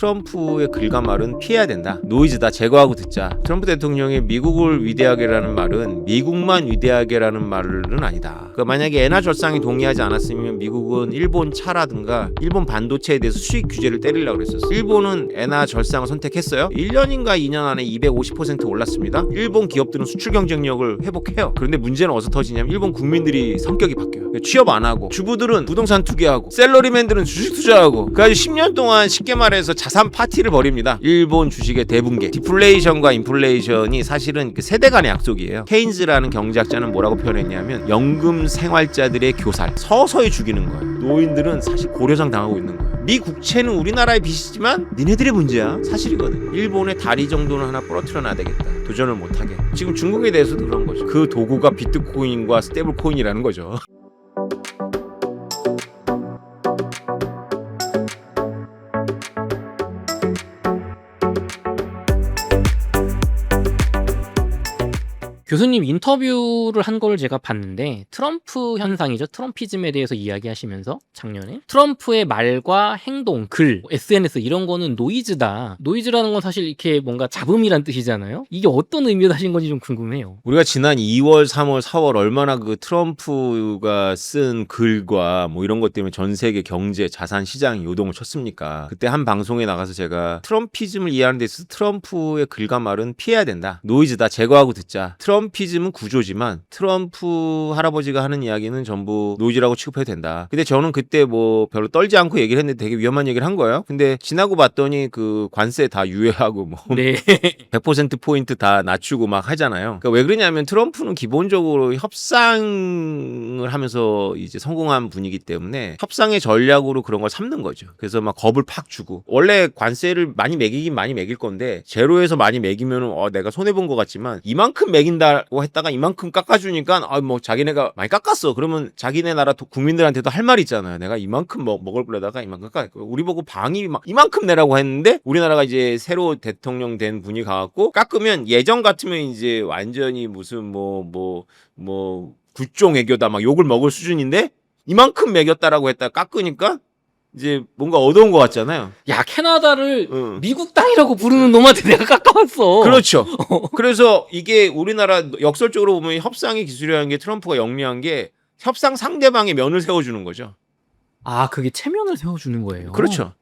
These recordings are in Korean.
트럼프의 글과 말은 피해야 된다. 노이즈다. 제거하고 듣자. 트럼프 대통령이 미국을 위대하게라는 말은 미국만 위대하게라는 말은 아니다. 그러니까 만약에 엔화 절상이 동의하지 않았으면 미국은 일본 차라든가 일본 반도체에 대해서 수익 규제를 때리려고 그랬었어. 일본은 엔화 절상을 선택했어요. 1년인가 2년 안에 250% 올랐습니다. 일본 기업들은 수출 경쟁력을 회복해요. 그런데 문제는 어디서 터지냐면 일본 국민들이 성격이 바뀌어요. 취업 안 하고 주부들은 부동산 투기하고 셀러리맨들은 주식 투자하고 그래가지고 10년 동안 쉽게 말해서 자산 파티를 벌입니다. 일본 주식의 대붕괴. 디플레이션과 인플레이션이 사실은 그 세대 간의 약속이에요. 케인즈라는 경제학자는 뭐라고 표현했냐면 연금 생활자들의 교살. 서서히 죽이는 거예요. 노인들은 사실 고려상 당하고 있는 거예요. 미 국채는 우리나라의 빚이지만 니네들의 문제야. 사실이거든. 일본의 다리 정도는 하나 부러뜨려 놔야 되겠다. 도전을 못하게. 지금 중국에 대해서도 그런 거죠. 그 도구가 비트코인과 스테이블 코인이라는 거죠. 교수님 인터뷰를 한 걸 제가 봤는데 트럼프 현상이죠. 트럼피즘에 대해서 이야기하시면서 작년에 트럼프의 말과 행동, 글, SNS 이런 거는 노이즈다. 노이즈라는 건 사실 이렇게 뭔가 잡음이란 뜻이잖아요. 이게 어떤 의미로 하신 건지 좀 궁금해요. 우리가 지난 2월, 3월, 4월 얼마나 그 트럼프가 쓴 글과 뭐 이런 것 때문에 전 세계 경제, 자산 시장이 요동을 쳤습니까? 그때 한 방송에 나가서 제가 트럼피즘을 이해하는 데 있어서 트럼프의 글과 말은 피해야 된다. 노이즈다. 제거하고 듣자. 트럼 피즘은 구조지만 트럼프 할아버지가 하는 이야기는 전부 노이즈라고 취급해도 된다. 근데 저는 그때 뭐 별로 떨지 않고 얘기를 했는데 되게 위험한 얘기를 한 거예요. 근데 지나고 봤더니 그 관세 다 유예하고 뭐 네. 100% 포인트 다 낮추고 막 하잖아요. 그러니까 왜 그러냐면 트럼프는 기본적으로 협상을 하면서 이제 성공한 분이기 때문에 협상의 전략으로 그런 걸 삼는 거죠. 그래서 막 겁을 팍 주고 원래 관세를 많이 매기긴 많이 매길 건데 제로에서 많이 매기면 어 내가 손해 본 것 같지만 이만큼 매긴다 고 했다가 이만큼 깎아주니까 아 뭐 자기네가 많이 깎았어. 그러면 자기네 나라 도- 국민들한테도 할말 있잖아요. 내가 이만큼 먹, 먹을 거려다가 이만큼 깎. 우리 보고 방이 막 이만큼 내라고 했는데 우리나라가 이제 새로 대통령 된 분이 가갖고 깎으면 예전 같으면 이제 완전히 무슨 뭐 뭐 뭐 굴종 애교다 막 욕을 먹을 수준인데 이만큼 매겼다라고 했다 깎으니까 이제 뭔가 얻어온 것 같잖아요. 야 캐나다를 응. 미국 땅이라고 부르는 놈한테 내가 깎아왔어. 그렇죠. 그래서 이게 우리나라 역설적으로 보면 협상의 기술이라는 게 트럼프가 영리한 게 협상 상대방의 면을 세워주는 거죠. 아 그게 체면을 세워주는 거예요. 그렇죠.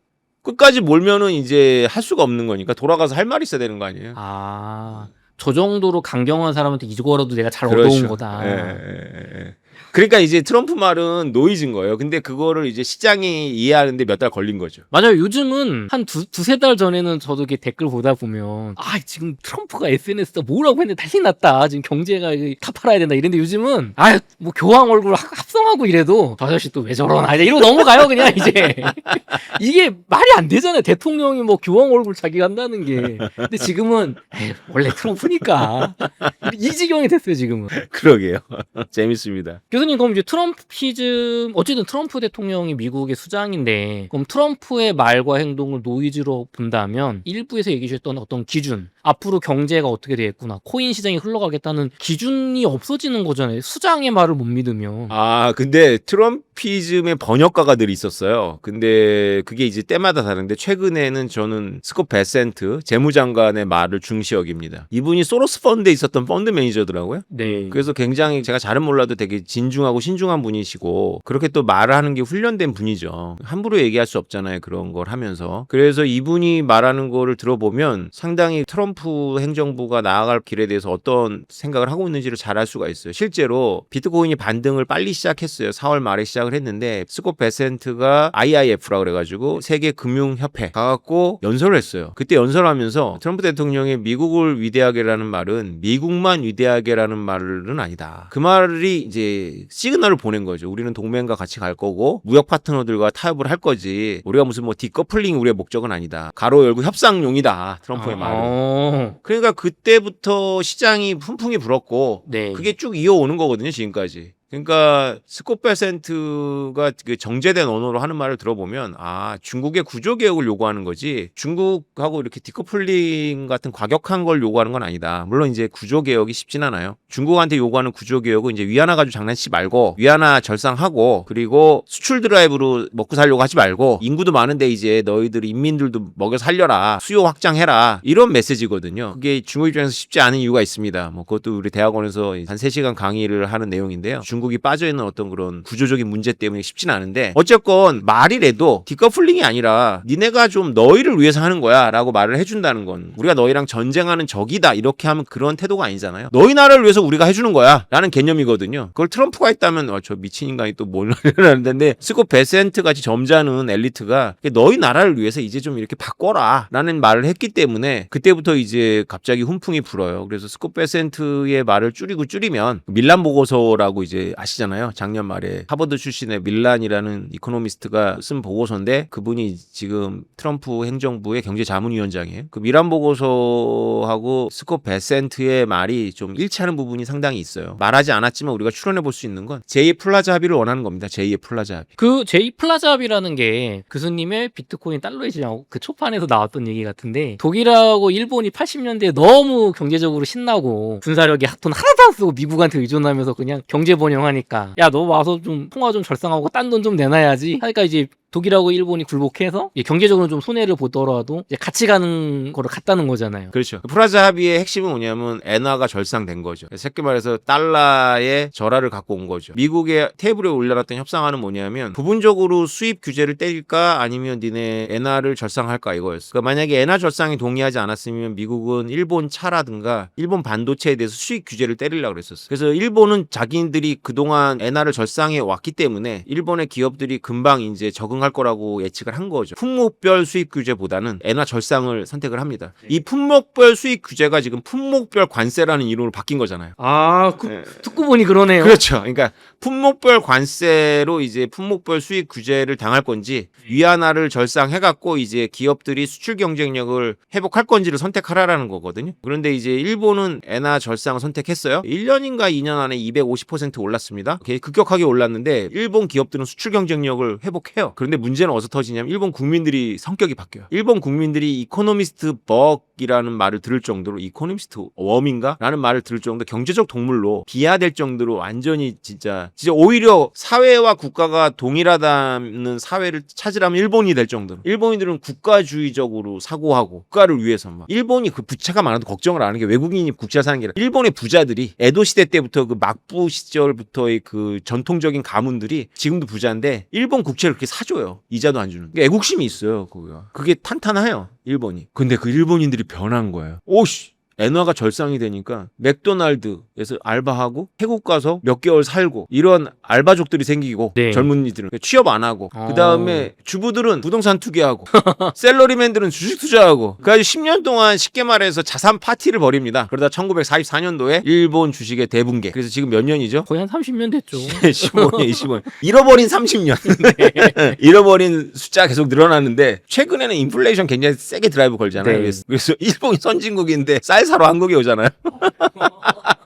끝까지 몰면은 이제 할 수가 없는 거니까 돌아가서 할 말이 있어야 되는 거 아니에요? 아, 저 정도로 강경한 사람한테 이거라도 내가 잘 그렇죠. 얻어온 거다. 예, 예, 예. 그러니까 이제 트럼프 말은 노이즈인 거예요. 근데 그거를 이제 시장이 이해하는데 몇 달 걸린 거죠. 맞아요. 요즘은 한 두, 두세 달 전에는 저도 이렇게 댓글 보다 보면, 아, 지금 트럼프가 SNS에 뭐라고 했는데 난리 났다. 지금 경제가 이다 팔아야 된다. 이랬는데 요즘은, 아, 뭐 교황 얼굴 합- 합성하고 이래도, 저 아저씨 또왜 저러나. 이러고 넘어가요, 그냥 이제. 이게 말이 안 되잖아요. 대통령이 뭐 교황 얼굴 자기가 한다는 게. 근데 지금은, 에이, 원래 트럼프니까. 이 지경이 됐어요, 지금은. 그러게요. 재밌습니다. 교수님 그럼 이제 트럼피즘 어쨌든 트럼프 대통령이 미국의 수장인데 그럼 트럼프의 말과 행동을 노이즈로 본다면 일부에서 얘기해 주셨던 어떤 기준 앞으로 경제가 어떻게 되겠구나 코인 시장이 흘러가겠다는 기준이 없어지는 거잖아요 수장의 말을 못 믿으면 아, 근데 트럼피즘의 번역가가 늘 있었어요. 근데 그게 이제 때마다 다른데 최근에는 저는 스콧 베센트 재무장관의 말을 중시 여깁니다. 이분이 소로스 펀드에 있었던 펀드 매니저더라고요. 네 그래서 굉장히 제가 잘은 몰라도 되게 진 중하고 신중한 분이시고 그렇게 또 말을 하는 게 훈련된 분이죠. 함부로 얘기할 수 없잖아요. 그런 걸 하면서. 그래서 이분이 말하는 거를 들어보면 상당히 트럼프 행정부가 나아갈 길에 대해서 어떤 생각을 하고 있는지를 잘 알 수가 있어요. 실제로 비트코인이 반등을 빨리 시작했어요. 4월 말에 시작을 했는데 스콧 베센트가 IIF라 그래가지고 세계 금융협회 가갖고 연설을 했어요. 그때 연설하면서 트럼프 대통령의 미국을 위대하게라는 말은 미국만 위대하게라는 말은 아니다. 그 말이 이제 시그널을 보낸 거죠. 우리는 동맹과 같이 갈 거고 무역 파트너들과 타협을 할 거지. 우리가 무슨 뭐 디커플링이 우리의 목적은 아니다. 가로 열고 협상용이다. 트럼프의 말은. 어, 그러니까 그때부터 시장이 훈풍이 불었고 네 그게 쭉 이어오는 거거든요, 지금까지. 그러니까 스콧 베센트가 그 정제된 언어로 하는 말을 들어보면 아 중국의 구조 개혁을 요구하는 거지 중국하고 이렇게 디커플링 같은 과격한 걸 요구하는 건 아니다. 물론 이제 구조 개혁이 쉽진 않아요. 중국한테 요구하는 구조 개혁은 이제 위안화 가지고 장난치지 말고 위안화 절상하고 그리고 수출 드라이브로 먹고 살려고 하지 말고 인구도 많은데 이제 너희들 인민들도 먹여 살려라 수요 확장해라 이런 메시지거든요. 그게 중국 입장에서 쉽지 않은 이유가 있습니다. 뭐 그것도 우리 대학원에서 한 3시간 강의를 하는 내용인데요. 중 국이 빠져 있는 어떤 그런 구조적인 문제 때문에 쉽지는 않은데 어쨌건 말이라도 디커플링이 아니라 니네가 좀 너희를 위해서 하는 거야 라고 말을 해준다는 건 우리가 너희랑 전쟁하는 적이다 이렇게 하면 그런 태도가 아니잖아요. 너희 나라를 위해서 우리가 해주는 거야 라는 개념이거든요. 그걸 트럼프가 했다면 어, 저 미친 인간이 또뭘 하는데 스콧 베센트 같이 점잖은 엘리트가 너희 나라를 위해서 이제 좀 이렇게 바꿔라 라는 말을 했기 때문에 그때부터 이제 갑자기 훈풍이 불어요. 그래서 스콧 베센트의 말을 줄이고 줄이면 밀란 보고서라고 이제 아시잖아요. 작년 말에 하버드 출신의 밀란이라는 이코노미스트가 쓴 보고서인데 그분이 지금 트럼프 행정부의 경제자문위원장이에요. 그 밀란 보고서하고 스콧 베센트의 말이 좀 일치하는 부분이 상당히 있어요. 말하지 않았지만 우리가 추론해 볼 수 있는 건 제2의 플라자 합의를 원하는 겁니다. 제2의 플라자 합의. 그 제이 플라자합이라는 게 교수님의 비트코인 달러이즈냐고 그 초판에서 나왔던 얘기 같은데 독일하고 일본이 80년대에 너무 경제적으로 신나고 군사력이 돈 하나도 안 쓰고 미국한테 의존하면서 그냥 경제 번영 하니까. 야 너 와서 좀 통화 좀 절상하고 딴 돈 좀 내놔야지. 하니까 이제 독일하고 일본이 굴복해서 경제적으로 좀 손해를 보더라도 이제 같이 가는 거를 갔다는 거잖아요. 그렇죠. 플라자 합의의 핵심은 뭐냐면 엔화가 절상된 거죠. 새끼 말해서 달러의 절하를 갖고 온 거죠. 미국의 테이블에 올려놨던 협상안은 뭐냐면 부분적으로 수입 규제를 때릴까 아니면 니네 엔화를 절상할까 이거였어. 그러니까 만약에 엔화 절상이 동의하지 않았으면 미국은 일본 차라든가 일본 반도체에 대해서 수입 규제를 때리려고 그랬었어. 그래서 일본은 자기들이 그동안 엔화를 절상해 왔기 때문에 일본의 기업들이 금방 이제 적응 할 거라고 예측을 한 거죠. 품목별 수입 규제보다는 엔화 절상을 선택을 합니다. 이 품목별 수입 규제가 지금 품목별 관세라는 이름으로 바뀐 거잖아요. 아, 그, 네. 듣고 보니 그러네요. 그렇죠. 그러니까 품목별 관세로 이제 품목별 수입 규제를 당할 건지 위안화를 절상해 갖고 이제 기업들이 수출 경쟁력을 회복할 건지를 선택하라라는 거거든요. 그런데 이제 일본은 엔화 절상을 선택했어요. 1년인가 2년 안에 250% 올랐습니다. 되게 급격하게 올랐는데 일본 기업들은 수출 경쟁력을 회복해요. 그런데 문제는 어디서 터지냐면 일본 국민들이 성격이 바뀌어요. 일본 국민들이 이코노미스트 벅이라는 말을 들을 정도로 이코노미스트 웜인가? 라는 말을 들을 정도 경제적 동물로 비하될 정도로 완전히 진짜 진짜 오히려 사회와 국가가 동일하다는 사회를 찾으라면 일본이 될 정도로 일본인들은 국가주의적으로 사고하고 국가를 위해서 막 일본이 그 부채가 많아도 걱정을 안 하는 게 외국인이 국채를 사는 게 아니라 일본의 부자들이 에도 시대 때부터 그 막부 시절부터의 그 전통적인 가문들이 지금도 부자인데 일본 국채를 그렇게 사줘요 이자도 안 주는 그러니까 애국심이 있어요 그거가 그게 탄탄해요 일본이. 근데 그 일본인들이 변한 거예요. 오씨 엔화가 절상이 되니까 맥도날드에서 알바하고 태국 가서 몇 개월 살고 이런 알바족들이 생기고 네. 젊은이들은 취업 안 하고 어. 그 다음에 주부들은 부동산 투기하고 샐러리맨들은 주식 투자하고 그래서 10년 동안 쉽게 말해서 자산 파티를 벌입니다. 그러다 1944년도에 일본 주식의 대붕괴. 그래서 지금 몇 년이죠? 거의 한 30년 됐죠. 15년, 25년. 잃어버린 30년. 잃어버린 숫자가 계속 늘어나는데 최근에는 인플레이션 굉장히 세게 드라이브 걸잖아요. 네. 그래서 일본이 선진국인데 쌀 사러 한국에 오잖아요.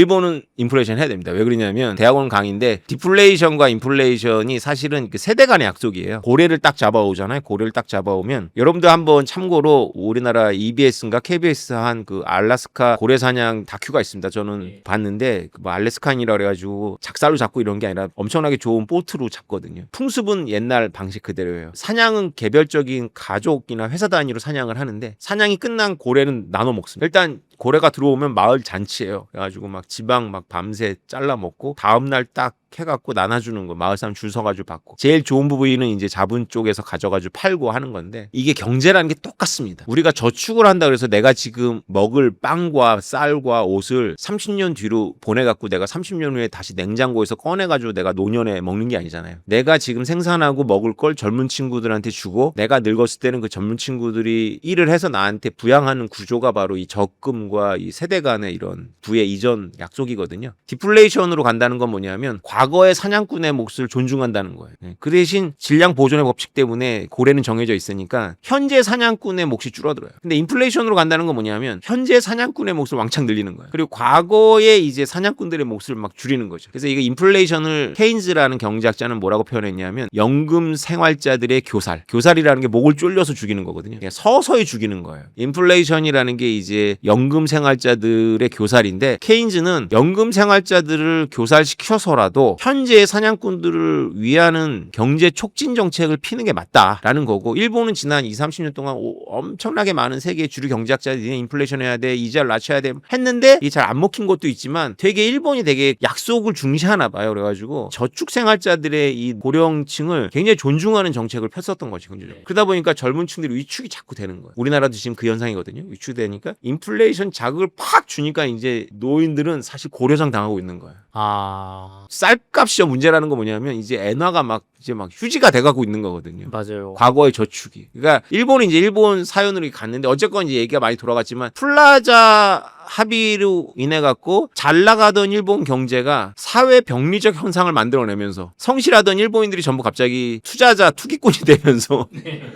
일본은 인플레이션 해야 됩니다. 왜 그러냐면 대학원 강의인데 디플레이션과 인플레이션이 사실은 그 세대 간의 약속이에요. 고래를 딱 잡아오잖아요. 고래를 딱 잡아오면 여러분들 한번 참고로 우리나라 EBS인가 KBS 한 그 알라스카 고래 사냥 다큐가 있습니다. 저는 네. 봤는데 그 뭐 알래스카인이라 그래가지고 작살로 잡고 이런 게 아니라 엄청나게 좋은 보트로 잡거든요. 풍습은 옛날 방식 그대로예요. 사냥은 개별적인 가족이나 회사 단위로 사냥을 하는데 사냥이 끝난 고래는 나눠 먹습니다. 일단 고래가 들어오면 마을 잔치예요. 그래가지고 막 지방 막 밤새 잘라 먹고 다음 날 딱 해갖고 나눠주는 거 마을 사람 줄 서가지고 받고 제일 좋은 부위는 이제 잡은 쪽에서 가져가지고 팔고 하는 건데 이게 경제라는 게 똑같습니다. 우리가 저축을 한다 그래서 내가 지금 먹을 빵과 쌀과 옷을 30년 뒤로 보내갖고 내가 30년 후에 다시 냉장고에서 꺼내가지고 내가 노년에 먹는 게 아니잖아요. 내가 지금 생산하고 먹을 걸 젊은 친구들한테 주고 내가 늙었을 때는 그 젊은 친구들이 일을 해서 나한테 부양하는 구조가 바로 이 적금과 이 세대 간의 이런 부의 이전 약속이거든요. 디플레이션으로 간다는 건 뭐냐면 과거 과거의 사냥꾼의 몫을 존중한다는 거예요. 네. 그 대신 질량 보존의 법칙 때문에 고래는 정해져 있으니까 현재 사냥꾼의 몫이 줄어들어요. 근데 인플레이션으로 간다는 건 뭐냐면 현재 사냥꾼의 몫을 왕창 늘리는 거예요. 그리고 과거에 이제 사냥꾼들의 몫을 막 줄이는 거죠. 그래서 이거 인플레이션을 케인즈라는 경제학자는 뭐라고 표현했냐면 연금 생활자들의 교살. 교살이라는 게 목을 졸려서 죽이는 거거든요. 그냥 서서히 죽이는 거예요. 인플레이션이라는 게 이제 연금 생활자들의 교살인데 케인즈는 연금 생활자들을 교살시켜서라도 현재의 사냥꾼들을 위하는 경제 촉진 정책을 피는 게 맞다라는 거고 일본은 지난 2, 30년 동안 오- 엄청나게 많은 세계 주류 경제학자들이 인플레이션 해야 돼 이자를 낮춰야 돼 했는데 이게 잘 안 먹힌 것도 있지만 되게 일본이 되게 약속을 중시하나 봐요. 그래가지고 저축 생활자들의 이 고령층을 굉장히 존중하는 정책을 폈었던 거지 근본적으로. 그러다 보니까 젊은 층들이 위축이 자꾸 되는 거예요. 우리나라도 지금 그 현상이거든요. 위축되니까 인플레이션 자극을 팍 주니까 이제 노인들은 사실 고려장 당하고 있는 거예요 아 쌀값이 문제라는 거 뭐냐면 이제 엔화가 막 이제 막 휴지가 돼가고 있는 거거든요. 맞아요. 과거의 저축이. 그러니까 일본이 이제 일본 사연으로 갔는데 어쨌건 이제 얘기가 많이 돌아갔지만 플라자 합의로 인해 갖고 잘 나가던 일본 경제가 사회 병리적 현상을 만들어내면서 성실하던 일본인들이 전부 갑자기 투자자 투기꾼이 되면서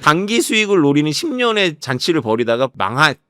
단기 수익을 노리는 10년의 잔치를 벌이다가 망했다.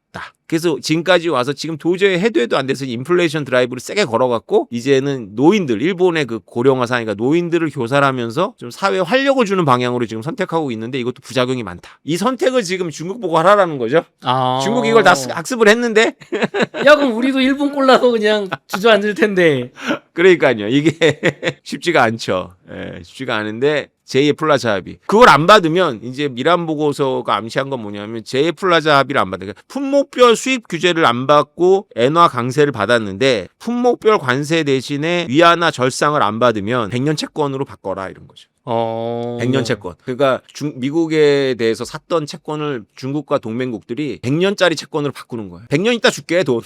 그래서 지금까지 와서 지금 도저히 해도 해도 안 돼서 인플레이션 드라이브를 세게 걸어갖고 이제는 노인들 일본의 그 고령화 사회가 노인들을 교살하면서 좀 사회에 활력을 주는 방향으로 지금 선택하고 있는데 이것도 부작용이 많다. 이 선택을 지금 중국 보고 하라라는 거죠. 아 중국이 이걸 다 스- 학습을 했는데 야 그럼 우리도 일본 꼴라서 그냥 주저앉을 텐데. 그러니까요. 이게 쉽지가 않죠. 예, 쉽지가 않은데 제2의 플라자 합의. 그걸 안 받으면 이제 미란 보고서가 암시한 건 뭐냐면 제2의 플라자 합의를 안 받는 그러니까 품목별 수입 규제를 안 받고 엔화 강세를 받았는데 품목별 관세 대신에 위안화 절상을 안 받으면 100년 채권으로 바꿔라 이런 거죠. 어. 100년 채권. 그러니까 중, 미국에 대해서 샀던 채권을 중국과 동맹국들이 100년짜리 채권으로 바꾸는 거예요. 100년 있다 줄게 돈.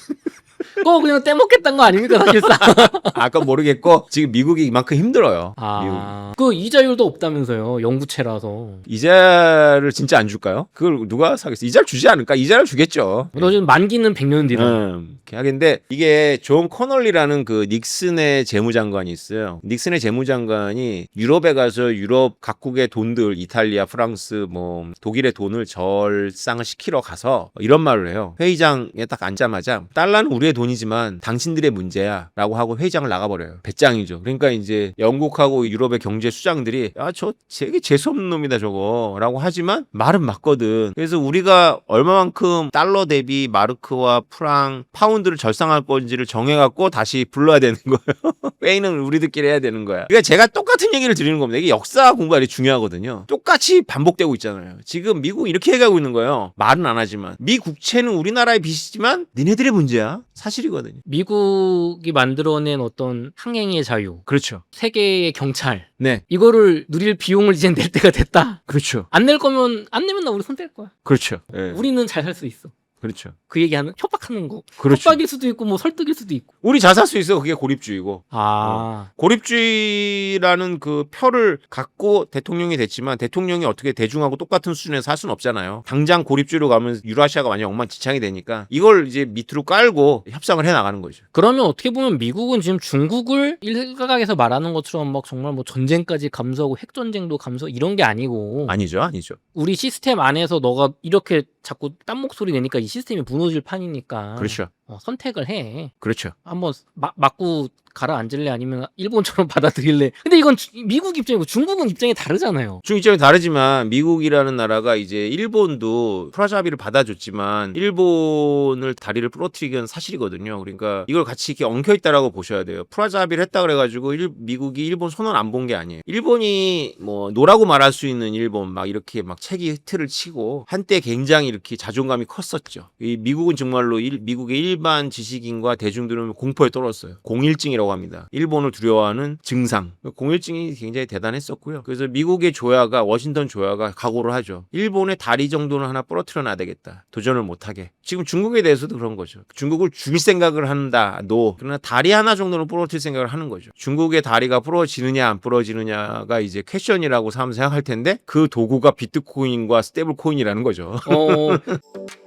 그거 그냥 떼먹겠다는 거 아닙니까 사실상. 아까 모르겠고 지금 미국이 이만큼 힘들어요. 미국. 아. 그 이자율도 없다면서요. 영구채라서. 이자를 진짜 안 줄까요? 그걸 누가 사겠어? 이자를 주지 않을까? 이자를 주겠죠. 너 지금 만기는 100년 뒤다. 음, 계약인데 이게 존 커널리라는 그 닉슨의 재무장관이 있어요. 닉슨의 재무장관이 유럽에 가서 유럽 각국의 돈들 이탈리아, 프랑스, 뭐 독일의 돈을 절상을 시키러 가서 이런 말을 해요. 회의장에 딱 앉자마자 달러는 우리의 돈이지만 당신들의 문제야 라고 하고 회의장을 나가버려요. 배짱이죠. 그러니까 이제 영국하고 유럽의 경제 수장들이 야저 되게 재수 없는 놈이다 저거 라고 하지만 말은 맞거든. 그래서 우리가 얼마만큼 달러 대비 마르크와 프랑, 파운드를 절상할 건지를 정해갖고 다시 불러야 되는 거예요. 회의는 우리들끼리 해야 되는 거야. 그러니까 제가 똑같은 얘기를 드리는 겁니다. 이게 역사 공부가 되게 중요하거든요. 똑같이 반복되고 있잖아요. 지금 미국 이렇게 얘기하고 있는 거예요. 말은 안 하지만 미 국채는 우리나라의 빚이지만 니네들의 문제야. 사실이거든요. 미국이 만들어낸 어떤 항행의 자유, 그렇죠. 세계의 경찰 네, 이거를 누릴 비용을 이제 낼 때가 됐다. 그렇죠. 안 낼 거면 안 내면 나 우리 손 뗄 거야. 그렇죠. 네, 우리는 잘 살 수 있어. 그렇죠. 그 얘기하는 협박하는 거. 그렇죠. 협박일 수도 있고 뭐 설득일 수도 있고. 우리 잘살수 있어. 그게 고립주의고. 아. 고립주의라는 그 표를 갖고 대통령이 됐지만 대통령이 어떻게 대중하고 똑같은 수준에서 할 수는 없잖아요. 당장 고립주의로 가면 유라시아가 완전 엉망진창이 되니까 이걸 이제 밑으로 깔고 협상을 해 나가는 거죠. 그러면 어떻게 보면 미국은 지금 중국을 일각에서 말하는 것처럼 막 정말 뭐 전쟁까지 감수하고 핵 전쟁도 감수 이런 게 아니고 아니죠, 아니죠. 우리 시스템 안에서 너가 이렇게 자꾸 딴 목소리 내니까 이 시스템이 무너질 판이니까. 그렇죠, 어, 선택을 해. 그렇죠. 한번 마- 맞고 가라앉을래 아니면 일본처럼 받아들일래. 근데 이건 주- 미국 입장이고 중국은 입장이 다르잖아요. 중 입장이 다르지만 미국이라는 나라가 이제 일본도 프라자 합의를 받아줬지만 일본을 다리를 부러뜨리기 는 사실이거든요. 그러니까 이걸 같이 이렇게 엉켜 있다라고 보셔야 돼요. 프라자 합의를 했다 그래가지고 일- 미국이 일본 손을 안 본 게 아니에요. 일본이 뭐 노라고 말할 수 있는 일본 막 이렇게 막 책이 히트를 치고 한때 굉장히 이렇게 자존감이 컸었죠. 이 미국은 정말로 일- 미국의 일반 지식인과 대중들은 공포에 떨었어요. 공일증이라고 합니다. 일본을 두려워하는 증상. 공일증이 굉장히 대단했었고요. 그래서 미국의 조야가 워싱턴 조야가 각오를 하죠. 일본의 다리 정도는 하나 부러뜨려 놔야 되겠다. 도전을 못하게. 지금 중국에 대해서도 그런 거죠. 중국을 죽일 생각을 한다. 노. 그러나 다리 하나 정도는 부러뜨릴 생각을 하는 거죠. 중국의 다리가 부러지느냐 안 부러지느냐가 이제 퀘션이라고 사람 생각할 텐데 그 도구가 비트코인과 스테이블 코인이라는 거죠. 어,